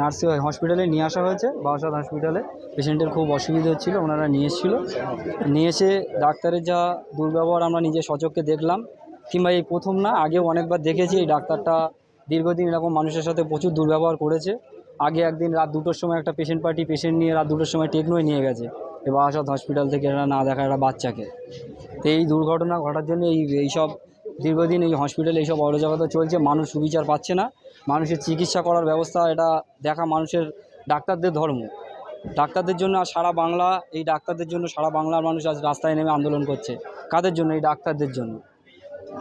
Nursing হসপিটালে নিয়ে আসা হয়েছে, বারাসাত হসপিটালে পেশেন্টের খুব অসুবিধা হচ্ছিল, ওনারা নিয়ে এসেছিল। নিয়ে এসে ডাক্তারের যা দুর্ব্যবহার আমরা নিজে সচক্ষে দেখলাম। কিংবা এই প্রথম না, আগেও অনেকবার দেখেছি এই ডাক্তারটা দীর্ঘদিন এরকম মানুষের সাথে প্রচুর দুর্ব্যবহার করেছে। আগে একদিন রাত দুটোর সময় একটা পেশেন্ট পার্টি পেশেন্ট নিয়ে রাত দুটোর সময় টেকনোয় নিয়ে গেছে। এই বারাসাত হসপিটাল থেকে এরা না দেখা একটা বাচ্চাকে। তো এই দুর্ঘটনা ঘটার জন্য এই এইসব দীর্ঘদিন এই হসপিটালে এইসব অরাজকতা চলছে, মানুষ সুবিচার পাচ্ছে না। মানুষের চিকিৎসা করার ব্যবস্থা এটা দেখা মানুষের ডাক্তারদের ধর্ম। ডাক্তারদের জন্য আর সারা বাংলা এই ডাক্তারদের জন্য সারা বাংলার মানুষ আজ রাস্তায় নেমে আন্দোলন করছে। কাদের জন্য? এই ডাক্তারদের জন্য।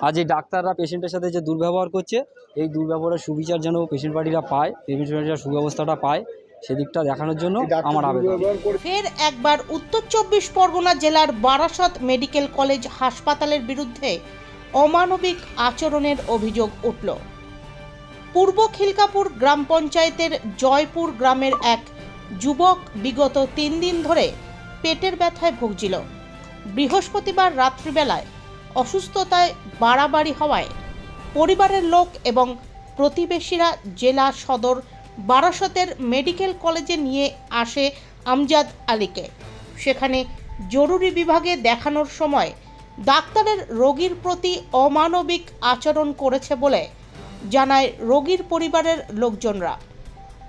আজ এই ডাক্তাররা পেশেন্টের সাথে যে দুর্ব্যবহার করছে এই দুর্ব্যবহারের সুবিচার যেন পেশেন্ট পার্টিরা পায় পেশেন্ট পার্টিরা সুব্যবস্থাটা পায় সেদিকটা দেখানোর জন্য আমার আবেদন। ফের একবার উত্তর চব্বিশ পরগনা জেলার বারাসত মেডিকেল কলেজ হাসপাতালের বিরুদ্ধে অমানবিক আচরণের অভিযোগ উঠল। পূর্ব খিলকাপুর গ্রাম পঞ্চায়েতের জয়পুর গ্রামের এক যুবক বিগত তিন দিন ধরে পেটের ব্যথায় ভুগছিল। বৃহস্পতিবার রাত্রিবেলায় অসুস্থতায় বাড়াবাড়ি হওয়ায় পরিবারের লোক এবং প্রতিবেশীরা জেলা সদর বারাসতের মেডিকেল কলেজে নিয়ে আসে আমজাদ আলীকে। সেখানে জরুরি বিভাগে দেখানোর সময় ডাক্তারের রোগীর প্রতি অমানবিক আচরণ করেছে বলে জানায় রোগীর পরিবারের লোকজনরা।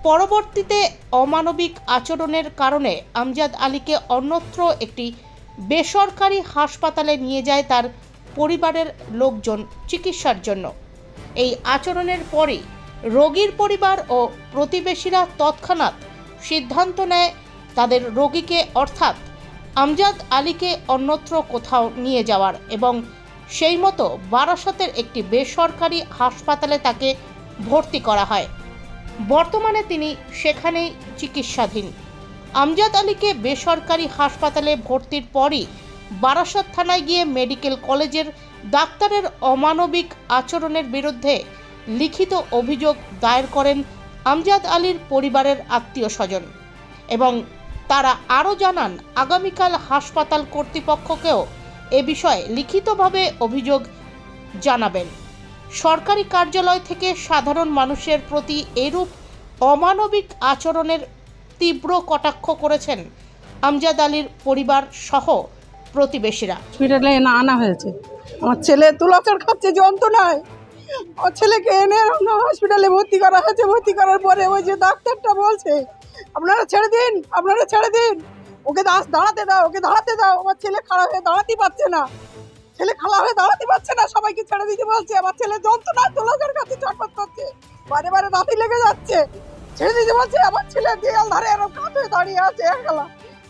পরবর্তীতে অমানবিক আচরণের কারণে আমজাদ আলীকে অন্যত্র একটি বেসরকারি হাসপাতালে নিয়ে যায় তার পরিবারের লোকজন চিকিৎসার জন্য। এই আচরণের পরই রোগীর পরিবার ও প্রতিবেশীরা তৎক্ষণাৎ সিদ্ধান্ত নেয় তাদের রোগীকে অর্থাৎ আমজাদ আলীকে অন্যত্র কোথাও নিয়ে যাওয়ার এবং সেই মতো বারাসতের একটি বেসরকারি হাসপাতালে তাকে ভর্তি করা হয়। বর্তমানে তিনি সেখানেই চিকিৎসাধীন। আমজাদ আলীকে বেসরকারি হাসপাতালে ভর্তির পরই বারাসত থানায় গিয়ে মেডিকেল কলেজের ডাক্তারের অমানবিক আচরণের বিরুদ্ধে লিখিত অভিযোগ দায়ের করেন আমজাদ আলীর পরিবারের আত্মীয় স্বজন এবং তারা আরও জানান, আগামীকাল হাসপাতাল কর্তৃপক্ষকেও এ বিষয়ে লিখিতভাবে অভিযোগ জানাবেন। সরকারি কার্যালয় থেকে সাধারণ মানুষের প্রতি এরূপ অমানবিক আচরণের তীব্র কটাক্ষ করেছেন আমজাদ আলীর পরিবার সহ প্রতিবেশীরা। হসপিটালে এনে আনা হয়েছে। আমার ছেলে তুলাচর খাচ্ছে, যন্ত্রণায়। আমার ছেলেকে এনে হসপিটালে ভর্তি করা হয়েছে। ভর্তি করার পরে ওই যে ডাক্তারটা বলছে, আপনারা ছেড়ে দিন, আপনারা ছেড়ে দিন। ওকে দাঁড়াতে দাও, ওকে দাঁড়াতে দাও। আমার ছেলে খারাপ হয়ে দাঁড়াতে পারছে না। ছেলে খারাপ হয়ে দাঁড়াতে পারছে না। সবাইকে ছেড়ে দিতে বলছে। আমার ছেলে যন্ত্রণায় তুলাচর কাছে ছটফট করছে বারে বারে দাঁতি লেগে যাচ্ছে। ছেড়ে দিতে বলছে, আমার ছেলে দেয়াল ধারে এরকম কাত হয়ে দাঁড়িয়ে আছে একলা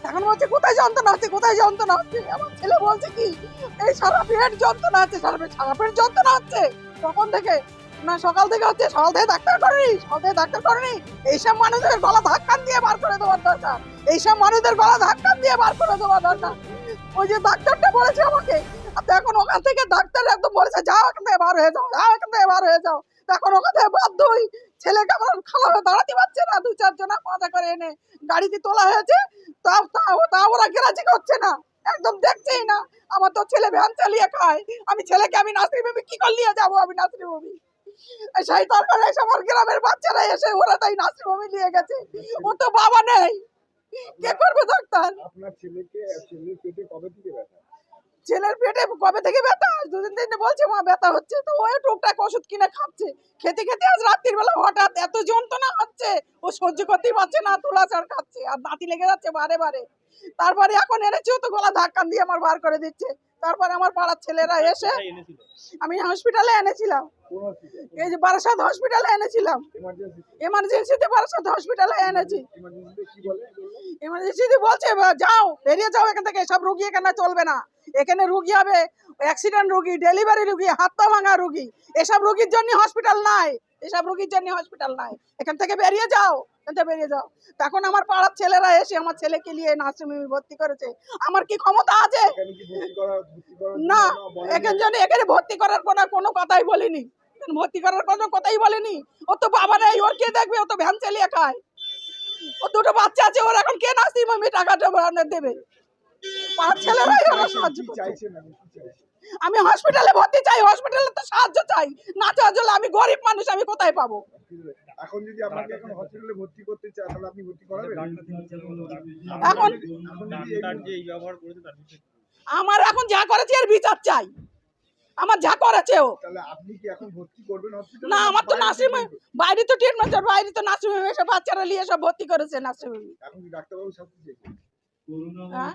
এখন বলছে, কোথায় যন্ত্রণা আছে? কোথায় যন্ত্রণা হচ্ছে আমার ছেলে বলছে কি, এই সারা পেট যন্ত্রণা আছে, সারা পেট সারা পেট যন্ত্রণা হচ্ছে কখন থেকে? না, সকাল থেকে হচ্ছে, সকাল থেকে ডাক্তার করেনি, সকাল থেকে ডাক্তার করেনি। এইসব মানুষের গলা ধাক্কান দিয়ে বার করে দেওয়ার দরকার। এইসব মানুষদের গলা ধাক্কান দিয়ে বার করে দেওয়ার দরকার। ওই যে ডাক্তারটা বলেছে আমাকে এখন ওখান থেকে ডাক্তার একদম বলেছে, যাও এখান থেকে বার হয়ে যাও যাও এখান থেকে বার হয়ে যাও। তখন ওখান থেকে বাধ্যই ছেলেকে আমার খালা দাঁড়াতে পারছে না, দু চারজন মাথা করে এনে গাড়িতে তোলা হয়েছে তাও ওরা গেরাজি করছে না, একদম দেখছেই না। আমার তো ছেলে ভ্যান চালিয়ে খায়, আমি ছেলেকে আমি নাসরি বেবি কি করে নিয়ে যাব আমি নাসরি বেবি সেই তারপরে আমার গ্রামের বাচ্চারা এসে ওরা তাই নাসরি বেবি নিয়ে গেছে ও তো বাবা নেই। কে করবে ডাক্তার আপনার ছেলেকে ছেলের পেটে কবে থেকে ব্যথা? ছেলের পেটে কবে থেকে ব্যথা? দুদিন দিন বলছে মা ব্যথা হচ্ছে। তো ওই টুকটাক ওষুধ কিনে খাচ্ছে। খেতে খেতে আজ রাত্রির বেলা হঠাৎ এত যন্ত্রণা হচ্ছে। ও সহ্য করতেই পারছে না তুলা চার খাচ্ছে। আর দাঁতি লেগে যাচ্ছে বারে বারে। তারপরে এখন এনেছে ও তো গলা ধাক্কা দিয়ে আমার বার করে দিচ্ছে। তারপরে আমার পাড়ার ছেলেরা এসে আমি হসপিটালে এনেছিলাম। এই যে বারাসাত হসপিটালে এনেছিলাম। এমার্জেন্সিতে বারাসাত হসপিটালে এনেছি। এমার্জেন্সিতে বলছে যাও বেরিয়ে যাও এখান থেকে সব রুগী এখানে চলবে না। এখানে রুগী হবে অ্যাক্সিডেন্ট রুগী ডেলিভারি রুগী হাত পা ভাঙা রুগী। এসব রুগীর জন্য হসপিটাল নাই। এসব রুগীর জন্য হসপিটাল নাই। এখান থেকে বেরিয়ে যাও। থেকে বেরিয়ে যাও। তখন আমার পাড়ার ছেলেরা এসে আমার ছেলেকে নিয়ে নার্সিংহোমে ভর্তি করেছে। আমার কি ক্ষমতা আছে? না? এখানে জন্য এখানে ভর্তি করার কোনো কোনো কথাই বলিনি। ভর্তি করার কোনো কথাই বলেনি। ও তো বাবা নেই ওর কে দেখবে? ও তো ভ্যান চালিয়ে খায়। ও দুটো বাচ্চা আছে ওর এখন কে নার্সিং হোমে টাকাটা দেবে? পাঁচ ছেলেরাই আমার সাহায্য করছে। আমি হসপিটালে ভর্তি চাই হসপিটালে তো সাহায্য চাই। না সাহায্য আমি গরিব মানুষ আমি কোথায় পাবো? এখন যদি আপনাকে এখন হসপিটালে ভর্তি করতে তাহলে আপনি ভর্তি করাবেন এখন আমার এখন যা করেছে এর বিচার চাই আমার যা করেছে ও তাহলে আপনি কি এখন ভর্তি করবেন হসপিটালে না আমার তো নার্সিংহোমে বাইরে তো ট্রিটমেন্ট বাইরে তো নার্সিংহোমে এসে বাচ্চারা নিয়ে সব ভর্তি করেছে নার্সিংহোমে এখন কি ডাক্তারবাবু শাস্তি হ্যাঁ?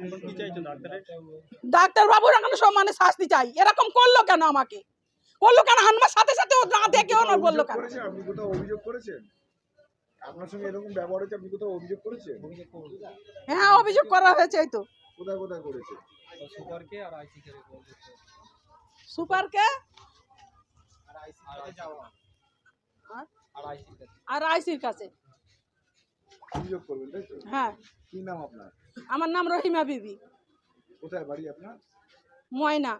ডাক্তারবাবুর এখন সমানে শাস্তি চাই এরকম করল কেন আমাকে করল কেন? আমার সাথে সাথে ও না দেখে ওনার বলল কেন? আপনি কোথাও অভিযোগ করেছেন? আপনার সঙ্গে এরকম ব্যবহার হচ্ছে আপনি কোথাও অভিযোগ করেছেন? হ্যাঁ অভিযোগ করা হয়েছে এই তো। কোথায় কোথায় করেছেন সুপারকে আর আইসিকে সুপারকে? আর? আইসিকে আর আইসির কাছে। অভিযোগ করবেন তাই তো? হ্যাঁ। কি নাম আপনার? আমার নাম রহিমা বিবি। কোথায় বাড়ি আপনার? ময়না।